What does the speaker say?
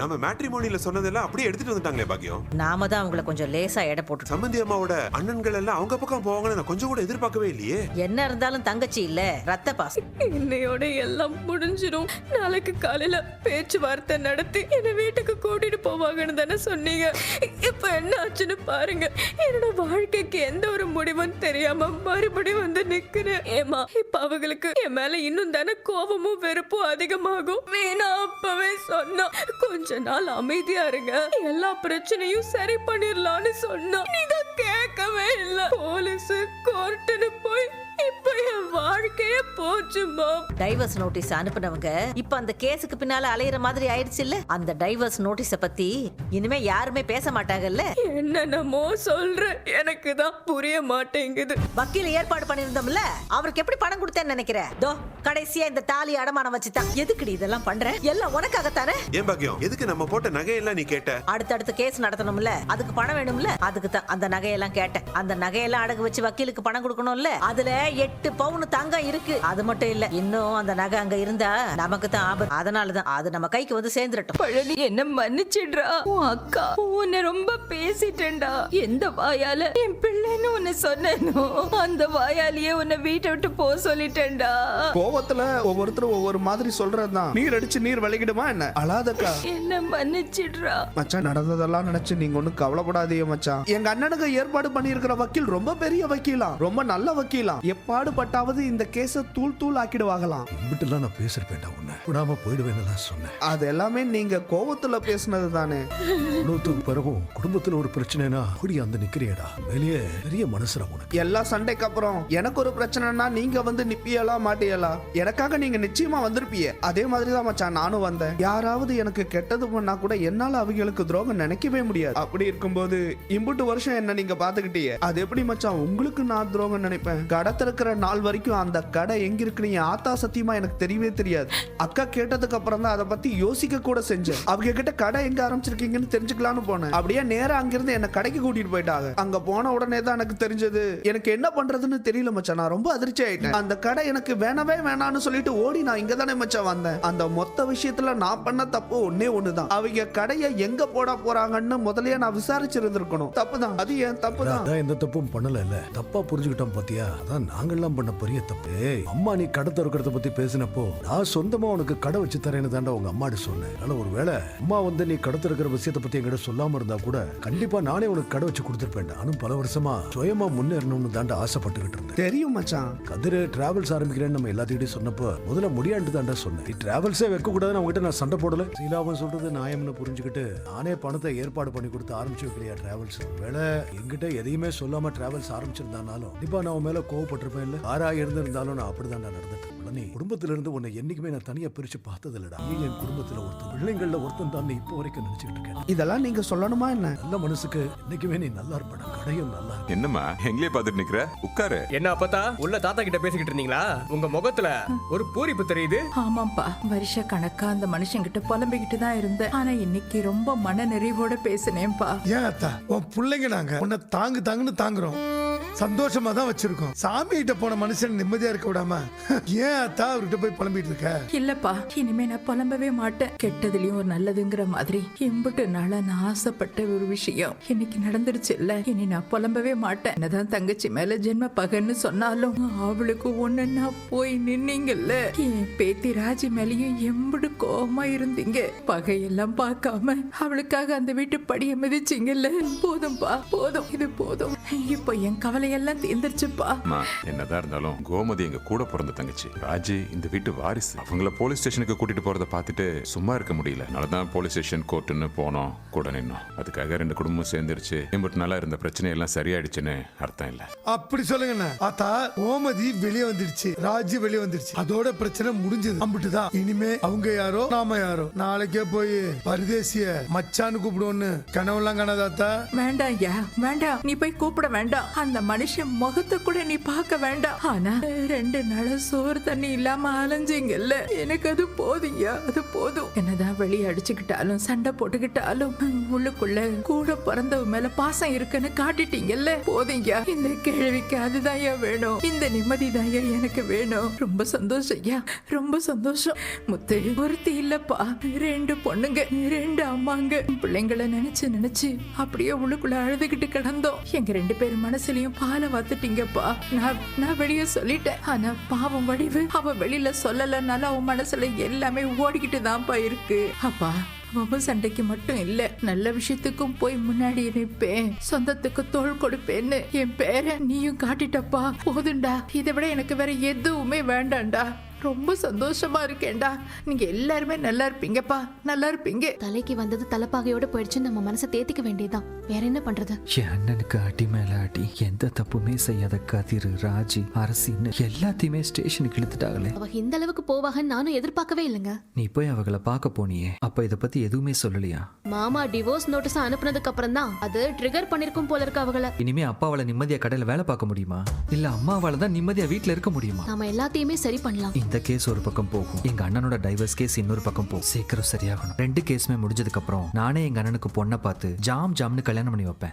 நம்ம மேட்ரிமோனில சொன்னதெல்லாம் அப்படியே எடுத்துட்டு வந்துட்டாங்களே பாக்கியம். நாம தான் அவங்கள கொஞ்சம் லேசா எடை போட்டு சம்பந்தி அம்மாவோட அண்ணன்கள் எல்லாம் அவங்க பக்கம் போவாங்கன்னு நான் கொஞ்சம் கூட எதிர்பார்க்கவே இல்லையே. என்ன இருந்தாலும் தங்கச்சி இல்ல ரத்த பாசம். இன்னையோட எல்லாம் முடிஞ்சிடும் நாளைக்கு காலையில பேச்சுவார்த்தை நடத்தி என்னை வீட்டுக்கு கூட்டிட்டு போவாங்கன்னு தானே சொன்னீங்க. இப்ப என்ன ஆச்சுன்னு பாருங்க. என்னோட வாழ்க்கைக்கு எந்த ஒரு முடிவும் தெரியாம மறுபடியும் வந்து நிக்கிறேன். ஏமா இப்ப அவங்களுக்கு என் மேல இன்னும் தானே கோபமும் வெறுப்பும் அதிகமாகும். வீணா அப்பவே சொன்னா கொஞ்ச நாள் அமைதியா இருங்க. எல்லா பிரச்சனையும் சரி பண்ணிடலாம்னு சொன்னா. நீங்க கேட்கவே இல்லை. போலீஸ் கோர்ட்டுன்னு போய் வாழ்க்கையே போச்சுமா டைவர்ஸ் நோட்டீஸ் அனுப்புனவங்க இப்ப அந்த கேஸுக்கு பின்னால அலையிற மாதிரி ஆயிடுச்சு இல்ல அந்த டைவர்ஸ் நோட்டீஸ பத்தி இனிமே யாருமே பேச மாட்டாங்கல்ல? என்னென்னமோ சொல்ற எனக்கு தான் புரிய மாட்டேங்குது. வக்கீல் ஏற்பாடு பண்ணிருந்தோம்ல அவருக்கு எப்படி பணம் கொடுத்தேன்னு நினைக்கிற? தோ கடைசியா இந்த தாலி அடமானம் வச்சுதான். எதுக்குடி இதெல்லாம் பண்ற? எல்லாம் உனக்காகத்தானே? ஏன் பாக்கியம்? எதுக்கு நம்ம போட்ட நகையெல்லாம் நீ கேட்ட? அடுத்தடுத்து கேஸ் நடத்தணும்ல? அதுக்கு பணம் வேணும்ல? அதுக்கு தான் அந்த நகையெல்லாம் கேட்டேன். அந்த நகையெல்லாம் அடகு வச்சு வக்கீலுக்கு பணம் கொடுக்கணும்ல? அதுல எட்டு பவுன் தங்கம் இருக்கு. அது மட்டும் இல்ல இன்னும் அந்த நகை அங்க இருந்தா நமக்கு தான் ஆபத்து. அதனாலதான் அது நம்ம கைக்கு வந்து சேர்ந்துடட்டும் பழனி என்ன மன்னிச்சிடுறா? உன் அக்கா உன்னை ரொம்ப பேசிட்டேன்டா. எந்த வாயால? என் பிள்ளைன்னு உன்னை சொன்னேனோ? அந்த வாயாலேயே உன்னை வீட்டை விட்டு போக சொல்லிட்டேன்டா. கோவத்துல ஒவ்வொருத்தரும் ஒவ்வொரு மாதிரி சொல்றதுதான். நீர் அடிச்சு நீர் வலிக்கிடுமா என்ன? அழாதக்கா. என்ன மன்னிச்சிடுறா? மச்சான் நடந்ததெல்லாம் நினைச்சு நீங்க ஒண்ணும் கவலைப்படாதீங்க மச்சான் எங்க அண்ணனுக்கு ஏற்பாடு பண்ணியிருக்கிற வக்கீல் ரொம்ப பெரிய வக்கீலாம் ரொம்ப நல்ல வக்கீலாம் எப்பாடு பட்டாவது இந்த கேஸ தூள் தூள் ஆக்கிடுவாங்களாம். இப்படிலாம் நான் பேசிருப்பேன்டா உன்னை. விடாம போயிடுவேன்னு நான் சொன்னேன். அது எல்லாமே நீங்க கோவத்துல பேசுனது தானே. இவ்வளவுத்துக்கு பிறகும் குடும்பத்துல ஒரு பிரச்சனைனா அப்படி அந்த நிக்கிறியடா. வெளியே பெரிய மனசுடா உனக்கு. எல்லா சண்டைக்கு அப்புறம் எனக்கு ஒரு பிரச்சனைனா நீங்க வந்து நிப்பியலா மாட்டியலா? எனக்காக நீங்க நிச்சயமா வந்திருப்பீங்க அதே மாதிரி தான் மச்சான் நானும் வந்தேன். யாராவது எனக்கு கெட்டது பண்ணா கூட என்னால அவங்களுக்கு துரோகம் நினைக்கவே முடியாது. அப்படி இருக்கும்போது இம்புட்டு வருஷம் என்ன நீங்க பாத்துக்கிட்டீங்க அது எப்படி மச்சான் உங்களுக்கு நான் துரோகம் நினைப்பேன்? கடை திறக்கிற நாள் வரைக்கும் அந்த கடை எங்க இருக்குன்னு என் ஆத்தா சத்தியமா எனக்கு தெரியவே தெரியாது. அக்கா கேட்டதுக்கு அப்புறம் தான் அதை பத்தி யோசிக்க கூட செஞ்சேன். அவங்க கிட்ட கடை எங்க ஆரம்பிச்சிருக்கீங்கன்னு தெரிஞ்சுக்கலாம்னு போனேன். அப்படியே நேரா அங்கிருந்து என்ன கடைக்கு கூட்டிட்டு போயிட்டாங்க. அங்க போன உடனே தான் எனக்கு தெரிஞ்சது. எனக்கு என்ன பண்றதுன்னு தெரியல மச்சான். நான் ரொம்ப அதிர்ச்சி ஆயிட்டேன். அந்த கடை எனக்கு வேணவே வேணான்னு சொல்லிட்டு ஓடி நான் இங்க தானே மச்சான் வந்தேன். அந்த மொத்த விஷயத்துல நான் பண்ண தப்பு ஒன்னே ஒண்ணுதான். அவங்க கடையை எங்க போட போறாங்கன்னு முதல்லயே நான் விசாரிச்சிருந்திருக்கணும். தப்புதான். அது ஏன் தப்புதான்? அதான் எந்த தப்பும் பண்ணல இல்ல தப்பா புரிஞ்சுக்கிட்டோம் பாத்தியா? அதான் நாங்கெல்லாம் பண்ண பெரிய தப்பு. ஏய், அம்மா நீ கடை திறக்கிறத பத்தி பேசினப்போ நான் சொந்தமா உனக்கு கடை வச்சு தரேன்னு தாண்டா உங்க அம்மாடி சொன்னேன். அதனால ஒருவேளை அம்மா வந்து நீ கடை திறக்கிற விஷயத்தை பத்தி என்கிட்ட சொல்லாம இருந்தா கூட கண்டிப்பா நானே உனக்கு கடை வச்சு கொடுத்துருப்பேன். நானும் பல வருஷமா சுயமா முன்னேறணும்னு தாண்டா ஆசைப்பட்டுக்கிட்டு இருந்தேன். தெரியும் மச்சான். கதிரு டிராவல்ஸ் ஆரம்பிக்கிறேன்னு நம்ம எல்லாத்துக்கிட்டையும் சொன்னப்போ முதல்ல முடியாண்டு தாண்டா சொன்னேன். நீ டிராவல்ஸே வைக்க கூடாதுன்னு அவங்ககிட்ட நான் சண்டை போடல. சீலாவும் சொல்றது நியாயம்னு புரிஞ்சுக்கிட்டு நானே பணத்தை ஏற்பாடு பண்ணி கொடுத்து ஆரம்பிச்சு வைக்கலையா டிராவல்ஸ் வேலை என்கிட்ட எதையுமே சொல்லாம டிராவல்ஸ் ஆரம்பிச்சிருந்தானாலும் கண்டிப்பா நான் உன் மேல கோவப்பட்டிருப்பேன் இல்ல யாரா இருந்திருந்தாலும் நான் அப்படிதான் நான் நடந்துட்டு நீ குடும்பத்துல இருந்து உன்னை என்னைக்குமே நான் தனியா பிரிச்சு பார்த்தது இல்லடா நீ என் குடும்பத்துல ஒருத்தன் பிள்ளைங்கள்ல ஒருத்தன் தான் இப்போ வரைக்கும் நினைச்சுக்கிட்டு இருக்கேன். இதெல்லாம் நீங்க சொல்லணுமா என்ன? நல்ல மனசுக்கு என்னைக்குமே நீ நல்லா இருப்படா. கடையும் நல்லா என்னம்மா எங்களே பார்த்துட்டு நிக்கிற? உட்காரு. என்ன அப்பத்தா? உள்ள தாத்தா கிட்ட பேசிக்கிட்டு இருந்தீங்களா? உங்க முகத்துல ஒரு பூரிப்பு தெரியுது. ஆமாப்பா வருஷ கணக்கா அந்த மனுஷங்கிட்ட புலம்பிக்கிட்டு தான் இருந்தேன். ஆனா இன்னைக்கு ரொம்ப மன நிறைவோட பேசினேன்ப்பா. ஏன் அத்தா? உன் பிள்ளைங்க நாங்க. உன்னை தாங்கு தாங்குன்னு தாங்குறோம். சந்தோஷமா தான் வச்சிருக்கோம். சாமி கிட்ட போன மனுஷன் நிம்மதியா இருக்க விடாம ஏன் அத்தா அவர்கிட்ட போய் புலம்பிட்டு இருக்க? இல்லப்பா இனிமே நான் புலம்பவே மாட்டேன். கெட்டதுலயும் ஒரு நல்லதுங்கிற மாதிரி எம்பிட்டு நாளா நான் ஆசைப்பட்ட ஒரு விஷயம் இன்னைக்கு நடந்துருச்சு இல்ல இனி நான் புலம்பவே மாட்டேன். என்னதான் தங்கச்சி மேல ஜென்ம பகன்னு சொன்னாலும் அவளுக்கு ஒண்ணுன்னா போய் நின்னீங்கல்ல. என் பேத்தி ராஜி மேலயும் எம்பிடு கோமா இருந்தீங்க. பகையெல்லாம் பார்க்காம அவளுக்காக அந்த வீட்டு படிய மிதிச்சிங்கல்ல. போதும்பா போதும் இது போதும். இப்போ என் கவலையெல்லாம் தீர்ந்துருச்சுப்பா. அம்மா என்னதான் இருந்தாலும் கோமதி எங்க கூட பிறந்த தங்கச்சி. ராஜி இந்த வீட்டு வாரிசு. அவங்கள போலீஸ் ஸ்டேஷனுக்கு கூட்டிட்டு போறத பார்த்துட்டு சும்மா இருக்க முடியல. அதனாலதான் போலீஸ் ஸ்டேஷன் கோர்ட்டுன்னு போனோம் கூட நின்னோம். அதுக்காக ரெண்டு குடும்பம் சேர்ந்துருச்சு. இம்பட்டு நாளா இருந்த பிரச்சனை எல்லாம் சரியாயிடுச்சுன்னு அர்த்தம் இல்ல. அப்படி சொல்லுங்கண்ணா. ஆத்தா ஓமதி வெளியே வந்துடுச்சு. ராஜி வெளியே வந்துடுச்சு. அதோட பிரச்சனை முடிஞ்சது. அம்பிட்டுதான். இனிமே அவங்க யாரோ நாம யாரோ. நாளைக்கே போய் பரதேசிய மச்சான்னு கூப்பிடுவோன்னு கனவுலாம் காணாதாத்தா வேண்டாம் ஐயா வேண்டாம். நீ போய் கூப்பிட. வேண்டாம். அந்த மனுஷன் முகத்தை கூட நீ பார்க்க வேண்டாம். ஆனா ரெண்டு நாளும் சோறு தண்ணி இல்லாம அலைஞ்சீங்கல்ல. எனக்கு அது போதியா அது போதும். என்னதான் வெளியே அடிச்சுக்கிட்டாலும் சண்டை போட்டுக்கிட்டாலும் உள்ளுக்குள்ள கூட பிறந்தவ மேல பாசம் இருக்குன்னு காட்டிட்டீங்கல்ல. போதும்யா இந்த கேள்விக்கு அதுதான் வேணும். இந்த நிம்மதி எனக்கு வேணும். ரொம்ப சந்தோஷம் ஐயா ரொம்ப சந்தோஷம். முத்து ஒருத்தி இல்லப்பா. ரெண்டு பொண்ணுங்க ரெண்டு அம்மாங்க. பிள்ளைங்களை நினைச்சு நினைச்சு அப்படியே உள்ளுக்குள்ள அழுதுகிட்டு கிடந்தோம். எங்க ரெண்டு ரெண்டு பேர் மனசுலயும் பால வாத்துட்டீங்கப்பா. நான் நான் வெளியே சொல்லிட்டேன். ஆனா பாவம் வடிவு. அவ வெளியில சொல்லலனால அவன் மனசுல எல்லாமே ஓடிக்கிட்டு தான்ப்பா இருக்கு. அப்பா வம்பு சண்டைக்கு மட்டும் இல்ல. நல்ல விஷயத்துக்கும் போய் முன்னாடி நிற்பேன். சொந்தத்துக்கு தோள் கொடுப்பேன்னு என் பேரை நீயும் காட்டிட்டப்பா. போதுண்டா. இதை விட எனக்கு வேற எதுவுமே வேண்டாம்டா ரொம்ப சந்தோஷமா இருக்கேன்டா. நீங்க எல்லாருமே நல்லா இருப்பீங்கப்பா. நல்லா இருப்பீங்க. தலைக்கு வந்தது தலைப்பாகையோட போயிடுச்சு நம்ம மனசை தேத்திக்க வேண்டியதுதான். வேற என்ன பண்றது? என் அண்ணனுக்கு அடி மேல அடி. எந்த தப்புமே செய்யாத கதிர் ராஜி அரசின்னு எல்லாத்தையுமே ஸ்டேஷனுக்கு இழுத்துட்டாங்களே. அவ இந்த அளவுக்கு போவாகன்னு நானும் எதிர்பார்க்கவே இல்லைங்க. நீ போய் அவங்கள பார்க்க போனியே. அப்ப இத பத்தி எதுவுமே சொல்லலையா? மாமா டிவோர்ஸ் நோட்டீஸ் அனுப்புனதுக்கு அப்புறம் தான் அது ட்ரிகர் பண்ணிருக்கும் போல இருக்கு அவங்கள. இனிமே அப்பாவால நிம்மதியா கடையில வேலை பார்க்க முடியுமா? இல்ல அம்மாவால தான் நிம்மதியா வீட்ல இருக்க முடியுமா? நாம எல்லாத்தையுமே சரி பண்ணலாம். இந்த கேஸ் ஒரு பக்கம் போகும். எங்க அண்ணனோட டைவர்ஸ் கேஸ் இன்னொரு பக்கம் போகும். சீக்கிரம் சரியாகணும். ரெண்டு கேஸுமே முடிஞ்சதுக்கு அப்புறம் நானே எங்க அண்ணனுக்கு பொண்ணை பார்த்து ஜாம் ஜாம்னு கல்யாணம் பண்ணி வைப்பேன்.